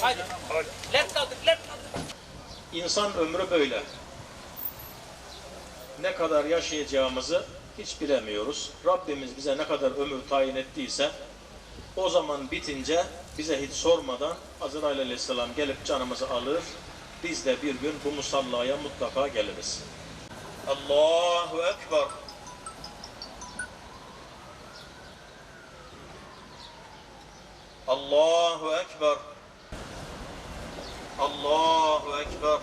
Haydi. Left kaldık, left kaldık. İnsan ömrü böyle. Ne kadar yaşayacağımızı hiç bilemiyoruz. Rabbimiz bize ne kadar ömür tayin ettiyse o zaman bitince bize hiç sormadan Azrail aleyhisselam gelip canımızı alır. Biz de bir gün bu musallaya mutlaka geliriz. Allahu Ekber. Allahu Ekber. Allahu Ekber.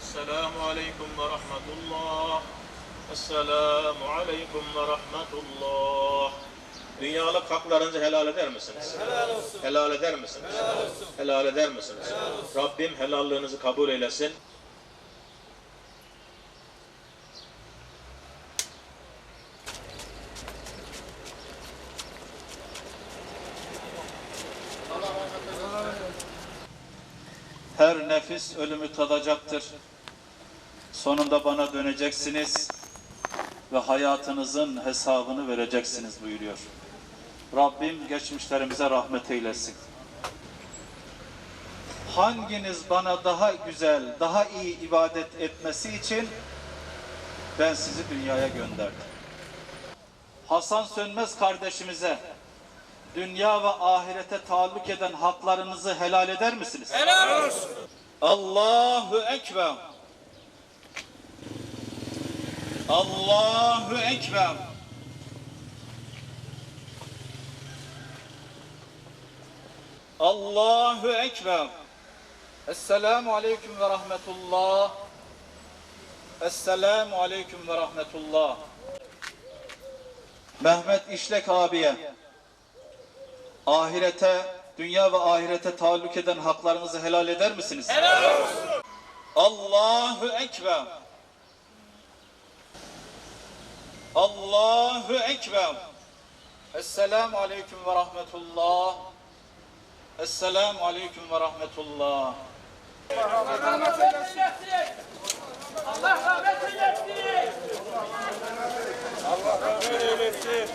Esselamu Aleyküm ve Rahmetullah. Esselamu Aleyküm ve Rahmetullah. Dünyalık haklarınızı helal eder misiniz? Helal olsun. Helal eder misiniz? Helal olsun. Helal eder misiniz? Helal olsun. Rabbim helallığınızı kabul eylesin. Her nefis ölümü tadacaktır. Sonunda bana döneceksiniz ve hayatınızın hesabını vereceksiniz buyuruyor. Rabbim geçmişlerimize rahmet eylesin. Hanginiz bana daha güzel, daha iyi ibadet etmesi için ben sizi dünyaya gönderdim. Hasan Sönmez kardeşimize dünya ve ahirete taalluk eden haklarınızı helal eder misiniz? Helal olsun. Allahu Ekber. Allahu Ekber. Allahu Ekber. Esselamu Aleyküm ve Rahmetullah. Esselamu Aleyküm ve Rahmetullah. Mehmet İşlek abiye ahirete, dünya ve ahirete taalluk eden haklarınızı helal eder misiniz? Helal olsun. Allahu Ekber. Allahu Ekber. Esselamu Aleyküm ve Rahmetullah. Esselamu Aleyküm ve Rahmetullah. Allah rahmet eylesin. Allah rahmet eylesin. Allah rahmet eylesin.